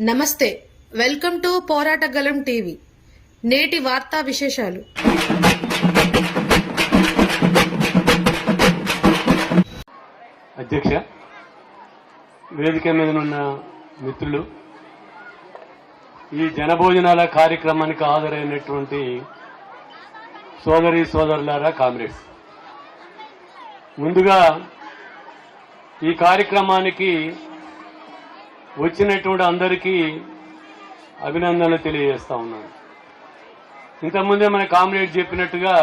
నమస్తే welcome to పోరాటగలం TV. నేటి వార్తా విశేషాలు. అధ్యక్ష వేదిక మీద ఉన్న మిత్రులు ఈ జనభోజనాల కార్యక్రమానికి హాజరైనటువంటి సోదరి సోదరులారా కామ్రేడ్స్. ముందుగా ఈ కార్యక్రమానికి వచ్చినటువంటి అందరికీ అభినందనలు తెలియజేస్తా ఉన్నాను. ఇంతకుముందే మన కామ్రేడ్ చెప్పినట్టుగా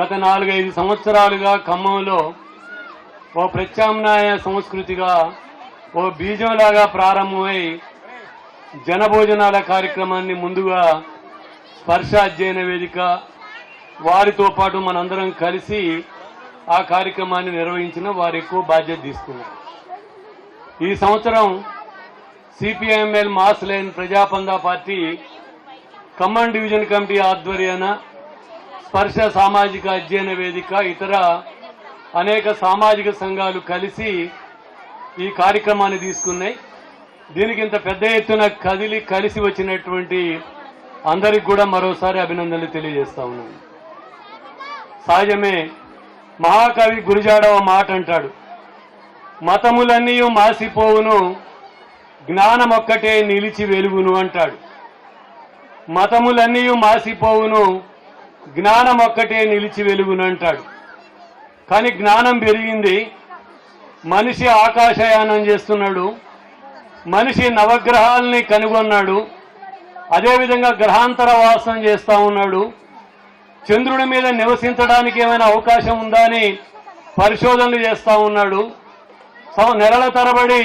గత నాలుగైదు సంవత్సరాలుగా ఖమ్మంలో ఓ ప్రత్యామ్నాయ సంస్కృతిగా ఓ బీజంలాగా ప్రారంభమై జనభోజనాల కార్యక్రమాన్ని ముందుగా స్పర్శ అధ్యయన వేదిక వారితో పాటు మనందరం కలిసి ఆ కార్యక్రమాన్ని నిర్వహించిన వారు ఎక్కువ బాధ్యత తీసుకున్నారు. ఈ సంవత్సరం CPI ML mass line Prajapantha party Khammam division committee ఆధ్వర్యాన స్పర్శ సామాజిక అధ్యయన వేదిక ఇతర అనేక సామాజిక సంఘాలు కలిసి ఈ కార్యక్రమాన్ని తీసుకున్నాయి. దీనికి ఇంత పెద్ద ఎత్తున కదిలి కలిసి వచ్చినటువంటి అందరికి కూడా మరోసారి అభినందనలు తెలియజేస్తా ఉన్నాను. సహజమే మహాకవి గురిజాడ మాట అంటాడు మతములన్నీ మాసిపోవును జ్ఞానమొక్కటే నిలిచి వెలుగును అంటాడు. మతములన్నీ మాసిపోవును జ్ఞానం ఒక్కటే నిలిచి వెలుగును అంటాడు. కానీ జ్ఞానం పెరిగింది మనిషి ఆకాశయానం చేస్తున్నాడు మనిషి నవగ్రహాలని కనుగొన్నాడు అదేవిధంగా గ్రహాంతర వాసం చేస్తూ ఉన్నాడు. చంద్రుడి మీద నివసించడానికి ఏమైనా అవకాశం ఉందా అని పరిశోధనలు చేస్తూ ఉన్నాడు. నెలల తరబడి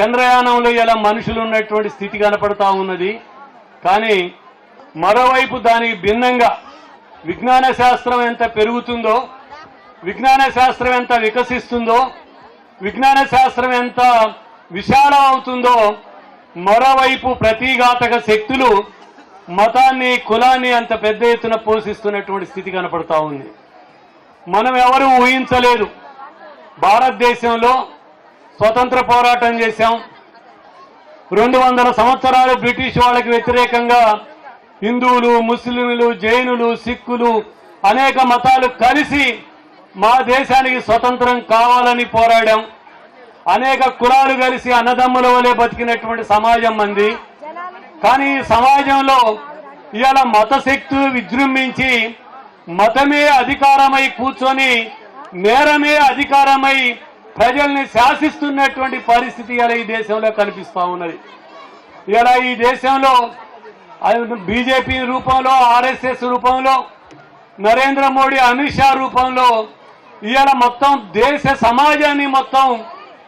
చంద్రయానంలో ఇలా మనుషులు ఉన్నటువంటి స్థితి కనపడతా ఉన్నది. కానీ మరోవైపు దానికి భిన్నంగా విజ్ఞాన శాస్త్రం ఎంత పెరుగుతుందో విజ్ఞాన శాస్త్రం ఎంత వికసిస్తుందో విజ్ఞాన శాస్త్రం ఎంత విశాలం అవుతుందో మరోవైపు ప్రతిఘాతక శక్తులు మతాన్ని కులాన్ని అంత పెద్ద ఎత్తున పోషిస్తున్నటువంటి స్థితి కనపడతా ఉంది. మనం ఎవరూ ఊహించలేదు. భారతదేశంలో స్వతంత్ర పోరాటం చేశాం. రెండు వందల సంవత్సరాలు బ్రిటిష్ వాళ్ళకి వ్యతిరేకంగా హిందువులు ముస్లింలు జైనులు సిక్కులు అనేక మతాలు కలిసి మా దేశానికి స్వతంత్రం కావాలని పోరాడాం. అనేక కులాలు కలిసి అన్నదమ్ముల వలె బతికినటువంటి సమాజం మంది. కానీ ఈ సమాజంలో ఇవాళ మత శక్తులు విజృంభించి మతమే అధికారమై కూర్చొని నేరమే అధికారమై ప్రజల్ని శాసిస్తున్నటువంటి పరిస్థితి ఇలా ఈ దేశంలో కనిపిస్తూ ఉన్నది. ఇలా ఈ దేశంలో బీజేపీ రూపంలో ఆర్ఎస్ఎస్ రూపంలో నరేంద్ర మోడీ అమిత్ షా రూపంలో ఇవాళ మొత్తం దేశ సమాజాన్ని మొత్తం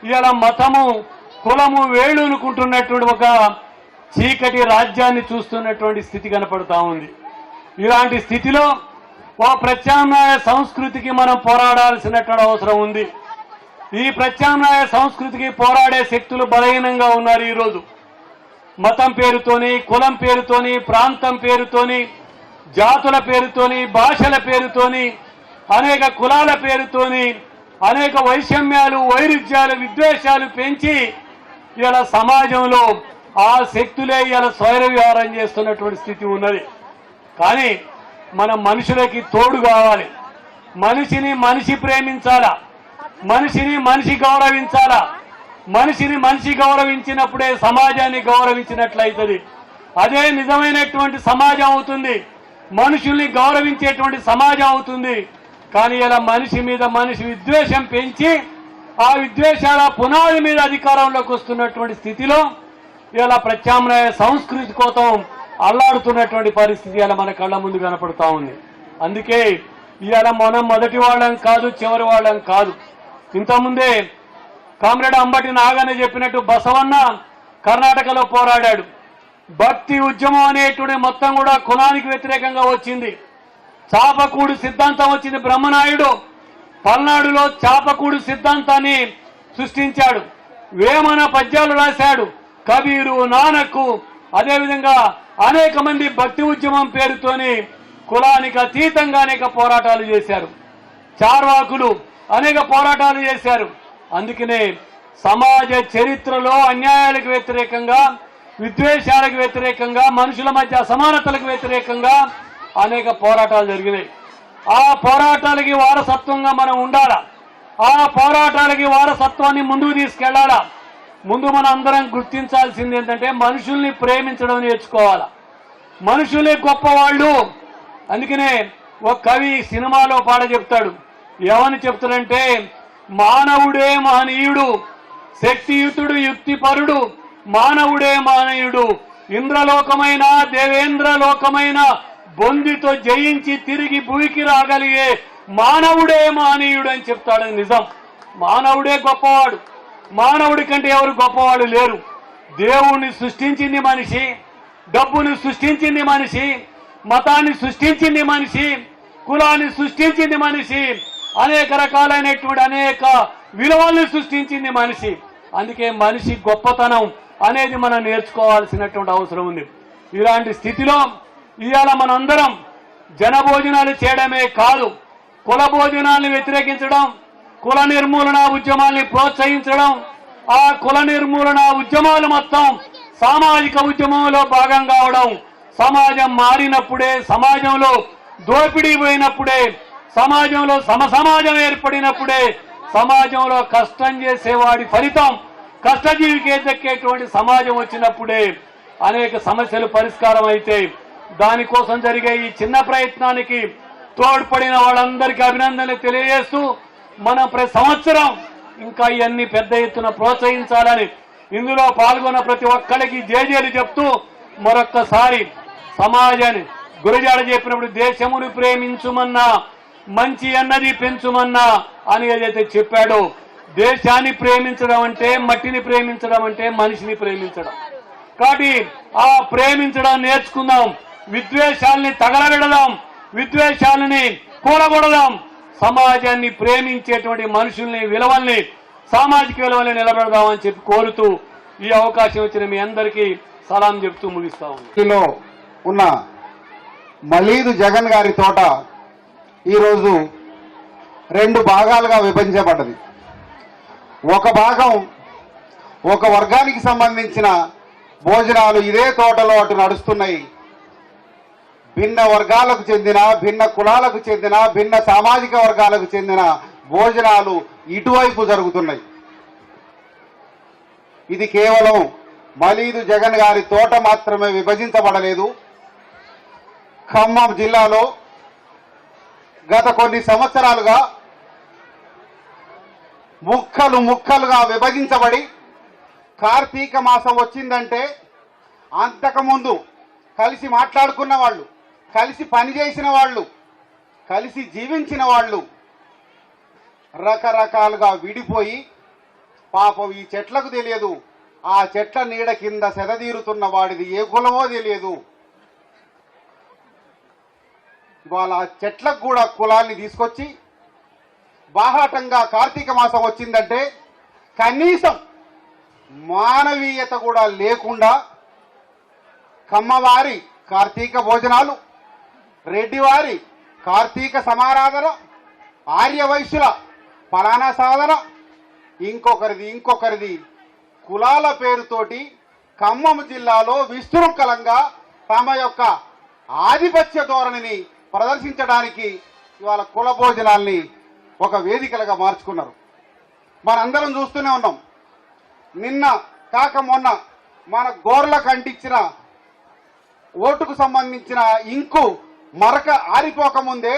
ఇవాళ మతము కులము వేళునుకుంటున్నటువంటి ఒక చీకటి రాజ్యాన్ని చూస్తున్నటువంటి స్థితి కనపడతా ఉంది. ఇలాంటి స్థితిలో ఓ ప్రత్యామ్నాయ సంస్కృతికి మనం పోరాడాల్సినటువంటి అవసరం ఉంది. ఈ ప్రత్యామ్నాయ సంస్కృతికి పోరాడే శక్తులు బలహీనంగా ఉన్నారు ఈరోజు. మతం పేరుతోని కులం పేరుతోని ప్రాంతం పేరుతోని జాతుల పేరుతోని భాషల పేరుతోని అనేక కులాల పేరుతోని అనేక వైషమ్యాలు వైరుధ్యాలు విద్వేషాలు పెంచి ఇలా సమాజంలో ఆ శక్తులే ఇలా స్వైర వ్యవహారం చేస్తున్నటువంటి స్థితి ఉన్నది. కానీ మన మనుషులకి తోడు కావాలి. మనిషిని మనిషి ప్రేమించాలా? మనిషిని మనిషి గౌరవించాలా? మనిషిని మనిషి గౌరవించినప్పుడే సమాజాన్ని గౌరవించినట్లయితుంది. అదే నిజమైనటువంటి సమాజం అవుతుంది. మనుషుల్ని గౌరవించేటువంటి సమాజం అవుతుంది. కానీ ఇలా మనిషి మీద మనిషి విద్వేషం పెంచి ఆ విద్వేషాల పునాది మీద అధికారంలోకి వస్తున్నటువంటి స్థితిలో ఇలా ప్రత్యామ్నాయ సంస్కృతి కోసం అల్లాడుతున్నటువంటి పరిస్థితి ఇలా మన కళ్ళ ముందు కనపడతా ఉంది. అందుకే ఇవాళ మనం మొదటి వాళ్ళం కాదు చివరి వాళ్ళం కాదు. ఇంతకుముందే కామ్రేడ్ అంబటి నాగన్న చెప్పినట్టు బసవన్న కర్ణాటకలో పోరాడాడు. భక్తి ఉద్యమం అనేటువంటి మొత్తం కూడా కులానికి వ్యతిరేకంగా వచ్చింది. చాపకూడు సిద్ధాంతం వచ్చింది బ్రహ్మనాయుడు. పల్నాడులో చాపకూడు సిద్ధాంతాన్ని సృష్టించాడు. వేమన పద్యాలు రాశాడు. కబీరు నానక్కు అదేవిధంగా అనేక మంది భక్తి ఉద్యమం పేరుతోని కులానికి అతీతంగా అనేక పోరాటాలు చేశారు. చార్వాకులు అనేక పోరాటాలు చేశారు. అందుకనే సమాజ చరిత్రలో అన్యాయాలకు వ్యతిరేకంగా విద్వేషాలకు వ్యతిరేకంగా మనుషుల మధ్య అసమానతలకు వ్యతిరేకంగా అనేక పోరాటాలు జరిగినాయి. ఆ పోరాటాలకి వారసత్వంగా మనం ఉండాలా? ఆ పోరాటాలకి వారసత్వాన్ని ముందుకు తీసుకెళ్ళాలా? ముందు మన అందరం గుర్తించాల్సింది ఏంటంటే మనుషుల్ని ప్రేమించడం నేర్చుకోవాలా? మనుషులే గొప్పవాళ్ళు. అందుకనే ఒక కవి సినిమాలో పాట చెప్తాడు. ఏమని చెప్తాడంటే మానవుడే మహనీయుడు శక్తియుతుడు యుక్తిపరుడు మానవుడే మానయుడు ఇంద్రలోకమైన దేవేంద్రలోకమైన బొందితో జయించి తిరిగి భూమికి రాగలిగే మానవుడే మానీయుడు అని చెప్తాడు. నిజం. మానవుడే గొప్పవాడు. మానవుడి కంటే ఎవరు గొప్పవాడు లేరు. దేవుణ్ణి సృష్టించింది మనిషి డబ్బుని సృష్టించింది మనిషి మతాన్ని సృష్టించింది మనిషి కులాన్ని సృష్టించింది మనిషి అనేక రకాలైనటువంటి అనేక విలువల్ని సృష్టించింది మనిషి. అందుకే మనిషి గొప్పతనం అనేది మనం నేర్చుకోవాల్సినటువంటి అవసరం ఉంది. ఇలాంటి స్థితిలో ఇవాళ మనందరం జనభోజనాలు చేయడమే కాదు కుల భోజనాన్ని వ్యతిరేకించడం కుల నిర్మూలన ఉద్యమాల్ని ప్రోత్సహించడం ఆ కుల నిర్మూలన ఉద్యమాలు మొత్తం సామాజిక ఉద్యమంలో భాగం కావడం సమాజం మారినప్పుడే సమాజంలో దోపిడీ పోయినప్పుడే సమాజంలో సమసమాజం ఏర్పడినప్పుడే సమాజంలో కష్టం చేసేవాడి ఫలితం కష్టజీవికే దక్కేటువంటి సమాజం వచ్చినప్పుడే అనేక సమస్యలు పరిష్కారం అయితే దానికోసం జరిగే ఈ చిన్న ప్రయత్నానికి తోడ్పడిన వాళ్ళందరికీ అభినందనలు తెలియజేస్తూ మనం ప్రతి సంవత్సరం ఇంకా ఇవన్నీ పెద్ద ఎత్తున ప్రోత్సహించాలని ఇందులో పాల్గొన్న ప్రతి ఒక్కరికి జేజేలు చెప్తూ మరొక్కసారి సమాజాన్ని గురజాడ చెప్పినప్పుడు దేశమును ప్రేమించుమన్నా మంచి అన్నది పెంచుమన్నా అని ఏదైతే చెప్పాడో దేశాన్ని ప్రేమించడం అంటే మట్టిని ప్రేమించడం అంటే మనిషిని ప్రేమించడం. కాబట్టి ఆ ప్రేమించడం నేర్చుకుందాం విద్వేషాలని తగలబెడదాం విద్వేషాలని కూడగొడదాం. సమాజాన్ని ప్రేమించేటువంటి మనుషుల్ని విలువల్ని సామాజిక విలువల్ని నిలబెడదామని చెప్పి కోరుతూ ఈ అవకాశం వచ్చిన మీ అందరికీ సలాం చెప్తూ ముగిస్తా ఉన్నాను. ఉన్న మలీదు జగన్ గారి తోట ఈరోజు రెండు భాగాలుగా విభజించబడ్డది. ఒక భాగం ఒక వర్గానికి సంబంధించిన భోజనాలు ఇదే తోటలో అటు నడుస్తున్నాయి. భిన్న వర్గాలకు చెందిన భిన్న కులాలకు చెందిన భిన్న సామాజిక వర్గాలకు చెందిన భోజనాలు ఇటువైపు జరుగుతున్నాయి. ఇది కేవలం మలీదు జగన్ గారి తోట మాత్రమే విభజించబడలేదు. ఖమ్మం జిల్లాలో గత కొన్ని సంవత్సరాలుగా ముక్కలు ముక్కలుగా విభజించబడి కార్తీక మాసం వచ్చిందంటే అంతకుముందు కలిసి మాట్లాడుకున్న వాళ్ళు కలిసి పనిచేసిన వాళ్ళు కలిసి జీవించిన వాళ్ళు రకరకాలుగా విడిపోయి పాపం ఈ చెట్లకు తెలియదు. ఆ చెట్ల నీడ కింద సెదదీరుతున్న వాడిది ఏ కులమో తెలియదు. ఇవాళ చెట్లకు కూడా కులాన్ని తీసుకొచ్చి బాహాటంగా కార్తీక మాసం వచ్చిందంటే కనీసం మానవీయత కూడా లేకుండా కమ్మవారి కార్తీక భోజనాలు రెడ్డివారి కార్తీక సమారాధన ఆర్యవైశ్యుల పలానా సాధన ఇంకొకరిది ఇంకొకరిది కులాల పేరుతోటి ఖమ్మం జిల్లాలో విస్తృంఖలంగా తమ యొక్క ఆధిపత్య ధోరణిని ప్రదర్శించడానికి ఇవాళ కుల భోజనాల్ని ఒక వేదికలుగా మార్చుకున్నారు. మనందరం చూస్తూనే ఉన్నాం. నిన్న కాక మొన్న మన గోర్లకు అంటించిన ఓటుకు సంబంధించిన ఇంకు మరక ఆరిపోకముందే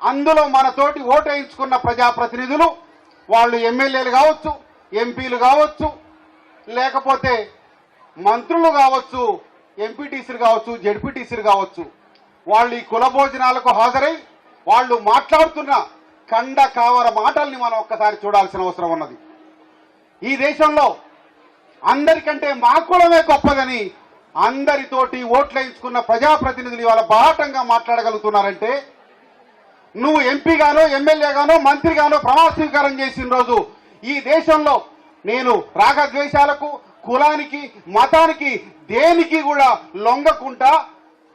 అందులో మనతోటి ఓటు వేయించుకున్న ప్రజాప్రతినిధులు వాళ్ళు ఎమ్మెల్యేలు కావచ్చు ఎంపీలు కావచ్చు లేకపోతే మంత్రులు కావచ్చు ఎంపీటీసీలు కావచ్చు జడ్పీటీసీలు కావచ్చు వాళ్ళు ఈ కుల భోజనాలకు హాజరై వాళ్ళు మాట్లాడుతున్న కండ కావర మాటల్ని మనం ఒక్కసారి చూడాల్సిన అవసరం ఉన్నది. ఈ దేశంలో అందరికంటే మా కులమే గొప్పదని అందరితోటి ఓట్లేయించుకున్న ప్రజాప్రతినిధులు ఇవాళ బాటంగా మాట్లాడగలుగుతున్నారంటే నువ్వు ఎంపీగానో ఎమ్మెల్యేగానో మంత్రిగానో ప్రమాణ స్వీకారం చేసిన రోజు ఈ దేశంలో నేను రాగద్వేషాలకు కులానికి మతానికి దేనికి కూడా లొంగకుండా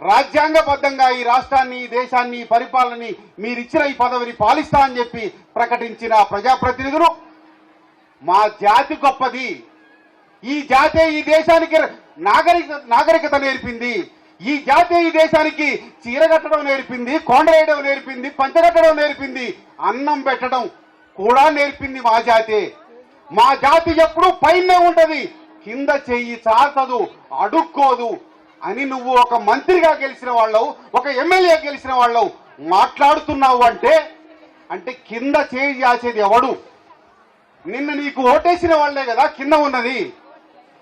రాజ్యాంగబద్ధంగా ఈ రాష్ట్రాన్ని ఈ దేశాన్ని ఈ పరిపాలనని మీరిచ్చిన ఈ పదవిని పాలిస్తా అని చెప్పి ప్రకటించిన ప్రజాప్రతినిధులు మా జాతి గొప్పది. ఈ జాతే ఈ దేశానికి నాగరిక నాగరికత నేర్పింది. ఈ జాతే ఈ దేశానికి చీర కట్టడం నేర్పింది కొండ వేయడం నేర్పింది పంచగట్టడం నేర్పింది అన్నం పెట్టడం కూడా నేర్పింది మా జాతే. మా జాతి ఎప్పుడు పైనే ఉంటది. కింద చెయ్యి చాచదు అడుక్కోదు. అని నువ్వు ఒక మంత్రిగా గెలిచిన వాళ్ళవు ఒక ఎమ్మెల్యే గెలిచిన వాళ్ళవు. మాట్లాడుతున్నావు అంటే అంటే కింద చేయి చేసేది ఎవడు? నిన్న నీకు ఓటేసిన వాళ్ళే కదా కింద ఉన్నది.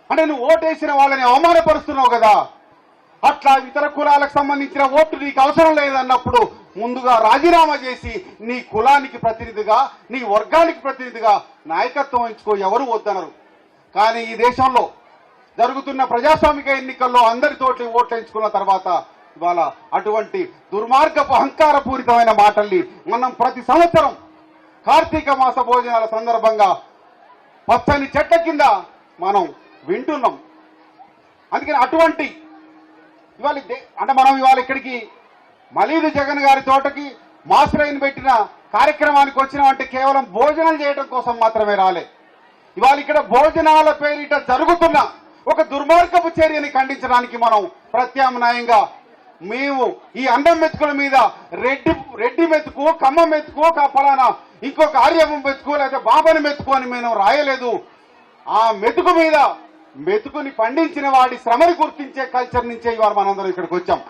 అంటే నువ్వు ఓటేసిన వాళ్ళని అవమానపరుస్తున్నావు కదా. అట్లా ఇతర కులాలకు సంబంధించిన ఓటు నీకు అవసరం లేదన్నప్పుడు ముందుగా రాజీనామా చేసి నీ కులానికి ప్రతినిధిగా నీ వర్గానికి ప్రతినిధిగా నాయకత్వం ఎంచుకో ఎవరు వద్దనరు. కానీ ఈ దేశంలో జరుగుతున్న ప్రజాస్వామిక ఎన్నికల్లో అందరితోటి ఓట్లేంచుకున్న తర్వాత ఇవాళ అటువంటి దుర్మార్గపు అహంకారపూరితమైన మాటల్ని మనం ప్రతి సంవత్సరం కార్తీక మాస భోజనాల సందర్భంగా పచ్చని చెట్ల కింద మనం వింటున్నాం. అందుకని అటువంటి ఇవాళ అంటే మనం ఇవాళ ఇక్కడికి మలీదు జగన్ గారి తోటకి మాస్టరైన్ పెట్టిన కార్యక్రమానికి వచ్చినామంటే కేవలం భోజనం చేయడం కోసం మాత్రమే రాలే. ఇవాళ ఇక్కడ భోజనాల పేరిట జరుగుతున్న ఒక దుర్మార్గపు చర్యని ఖండించడానికి మనం ప్రత్యామ్నాయంగా మేము ఈ అన్నం మెతుకుల మీద రెడ్డి రెడ్డి మెతుకు కమ్మ మెతుకు ఒక ఫలానా ఇంకొక ఆర్యవం మెతుకు లేదా బాబాని మెతుకు అని మేము రాయలేదు. ఆ మెతుకు మీద మెతుకుని పండించిన వాడి శ్రమని గుర్తించే కల్చర్ నుంచే ఇవాళ మనందరం ఇక్కడికి వచ్చాం.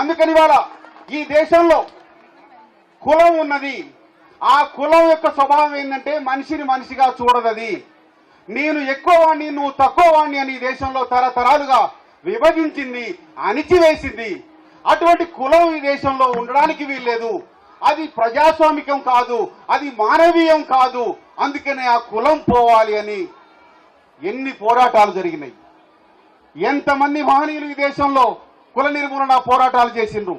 అందుకని ఇవాళ ఈ దేశంలో కులం ఉన్నది. ఆ కులం యొక్క స్వభావం ఏంటంటే మనిషిని మనిషిగా చూడదది. నేను ఎక్కువ వాణ్ణి నువ్వు తక్కువ వాణ్ణి అని ఈ దేశంలో తరతరాలుగా విభజించింది అణిచివేసింది. అటువంటి కులం ఈ దేశంలో ఉండడానికి వీల్లేదు. అది ప్రజాస్వామికం కాదు అది మానవీయం కాదు. అందుకనే ఆ కులం పోవాలి అని ఎన్ని పోరాటాలు జరిగినాయి. ఎంతమంది మహనీయులు ఈ దేశంలో కుల నిర్మూలన పోరాటాలు చేసిండ్రు.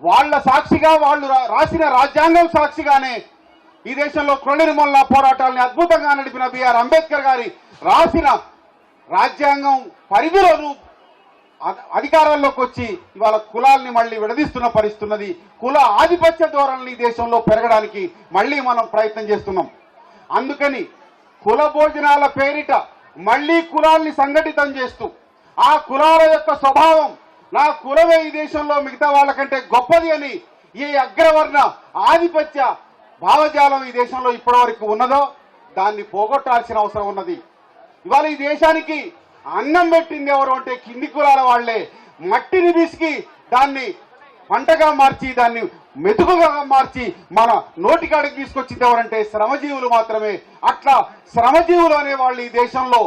వాళ్ళ సాక్షిగా వాళ్ళు రా- రాసిన రాజ్యాంగం సాక్షిగానే ఈ దేశంలో కుల నిర్మూలన పోరాటాలని అద్భుతంగా నడిపిన బిఆర్ అంబేద్కర్ గారి రాసిన రాజ్యాంగం పరిధిలోను అధ- అధికారంలోకి వచ్చి ఇవాళ కులాల్ని మళ్ళీ విడదీస్తున్న పరిస్థితున్నది. కుల ఆధిపత్య ధోరణి ఈ దేశంలో పెరగడానికి మళ్ళీ మనం ప్రయత్నం చేస్తున్నాం. అందుకని కుల భోజనాల పేరిట మళ్ళీ కులాల్ని సంఘటితం చేస్తూ ఆ కులాల యొక్క స్వభావం నా కులమే ఈ దేశంలో మిగతా వాళ్ళకంటే గొప్పది అని ఈ అగ్రవర్ణ ఆధిపత్య భావజాలం ఈ దేశంలో ఇప్పటివరకు ఉన్నదో దాన్ని పోగొట్టాల్సిన అవసరం ఉన్నది. ఇవాళ ఈ దేశానికి అన్నం పెట్టింది ఎవరు అంటే కింది కులాల వాళ్ళే. మట్టిని పిసికి దాన్ని పంటగా మార్చి దాన్ని మెతుకుగా మార్చి మన నోటికాడికి తీసుకొచ్చింది ఎవరంటే శ్రమజీవులు మాత్రమే. అట్లా శ్రమజీవులు అనే వాళ్ళు ఈ దేశంలో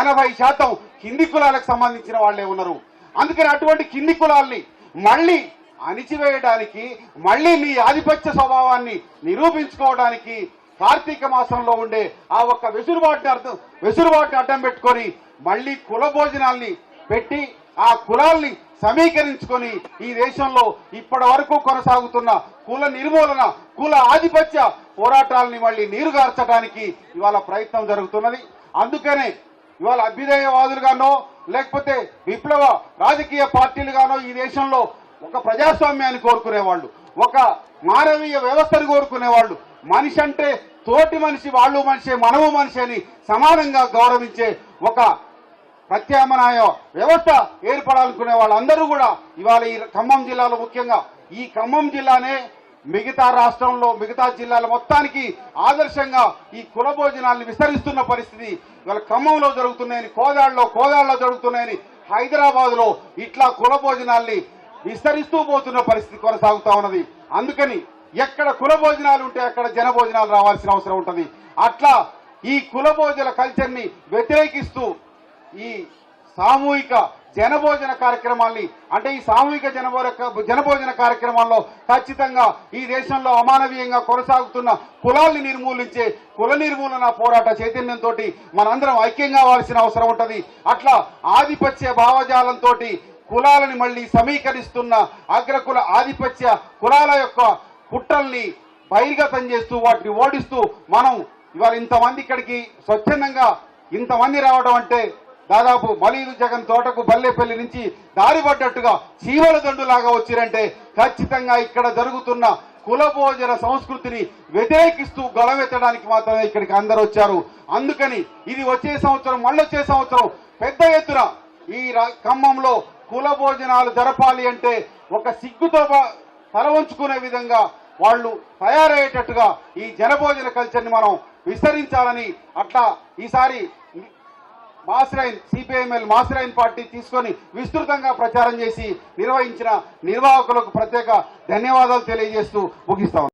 ఎనభై శాతం కింది కులాలకు సంబంధించిన వాళ్ళే ఉన్నారు. అందుకని అటువంటి కింది కులాల్ని మళ్ళీ అణిచివేయడానికి మళ్ళీ నీ ఆధిపత్య స్వభావాన్ని నిరూపించుకోవడానికి కార్తీక మాసంలో ఉండే ఆ ఒక్క వెసులుబాటుని అర్థం వెసులుబాటుని అడ్డం పెట్టుకొని మళ్ళీ కుల భోజనాల్ని పెట్టి ఆ కులాల్ని సమీకరించుకొని ఈ దేశంలో ఇప్పటి వరకు కొనసాగుతున్న కుల నిర్మూలన కుల ఆధిపత్య పోరాటాలని మళ్ళీ నీరుగార్చడానికి ఇవాళ ప్రయత్నం జరుగుతున్నది. అందుకనే ఇవాళ అభ్యుదయవాదులుగానో లేకపోతే విప్లవ రాజకీయ పార్టీలుగానో ఈ దేశంలో ఒక ప్రజాస్వామ్యాన్ని కోరుకునేవాళ్ళు ఒక మానవీయ వ్యవస్థను కోరుకునేవాళ్ళు. మనిషి అంటే తోటి మనిషి వాళ్ళు మనిషి మనము మనిషి అని సమానంగా గౌరవించే ఒక ప్రత్యామ్నాయ వ్యవస్థ ఏర్పడాలనుకునే వాళ్ళందరూ కూడా ఇవాళ ఈ ఖమ్మం జిల్లాలో ముఖ్యంగా ఈ ఖమ్మం జిల్లానే మిగతా రాష్ట్రంలో మిగతా జిల్లాల మొత్తానికి ఆదర్శంగా ఈ కుల భోజనాల్ని విస్తరిస్తున్న పరిస్థితి ఇవాళ ఖమ్మంలో జరుగుతున్నాయని కోదాడలో కోదాడలో జరుగుతున్నాయని హైదరాబాద్లో ఇట్లా కుల భోజనాల్ని విస్తరిస్తూ పోతున్న పరిస్థితి కొనసాగుతా ఉన్నది. అందుకని ఎక్కడ కుల భోజనాలు ఉంటే అక్కడ జన భోజనాలు రావాల్సిన అవసరం ఉంటుంది. అట్లా ఈ కుల భోజన కల్చర్ని వ్యతిరేకిస్తూ ఈ సామూహిక జనభోజన కార్యక్రమాల్ని అంటే ఈ సామూహిక జనభోజన జనభోజన కార్యక్రమాల్లో ఖచ్చితంగా ఈ దేశంలో అమానవీయంగా కొనసాగుతున్న కులాల్ని నిర్మూలించే కుల నిర్మూలన పోరాట చైతన్యంతో మనందరం ఐక్యం కావాల్సిన అవసరం ఉంటుంది. అట్లా ఆధిపత్య భావజాలంతో కులాలని మళ్ళీ సమీకరిస్తున్న అగ్రకుల ఆధిపత్య కులాల యొక్క కుట్రల్ని బహిర్గతం చేస్తూ వాటిని ఓడిస్తూ మనం ఇవాళ ఇంతమంది ఇక్కడికి స్వచ్ఛందంగా ఇంతమంది రావడం అంటే దాదాపు మలీదు జగన్ తోటకు బల్లెపల్లి నుంచి దారి పడ్డట్టుగా చీవల దండులాగా వచ్చిరంటే ఖచ్చితంగా ఇక్కడ జరుగుతున్న కులభోజన సంస్కృతిని వ్యతిరేకిస్తూ గొడవెత్తడానికి మాత్రమే ఇక్కడికి అందరు వచ్చారు. అందుకని ఇది వచ్చే సంవత్సరం మళ్ళొచ్చే సంవత్సరం పెద్ద ఎత్తున ఈ ఖమ్మంలో కుల భోజనాలు జరపాలి అంటే ఒక సిగ్గుతో బ- తల వంచుకునే విధంగా వాళ్ళు తయారయ్యేటట్టుగా ఈ జనభోజన కల్చర్ని మనం విస్తరించాలని అట్లా ఈసారి మాస్రైన్ సిపిఐఎంఎల్ మాస్రైన్ పార్టీ తీసుకొని విస్తృతంగా ప్రచారం చేసి నిర్వహించిన నిర్వాహకులకు ప్రత్యేక ధన్యవాదాలు తెలియజేస్తూ ముగిస్తాం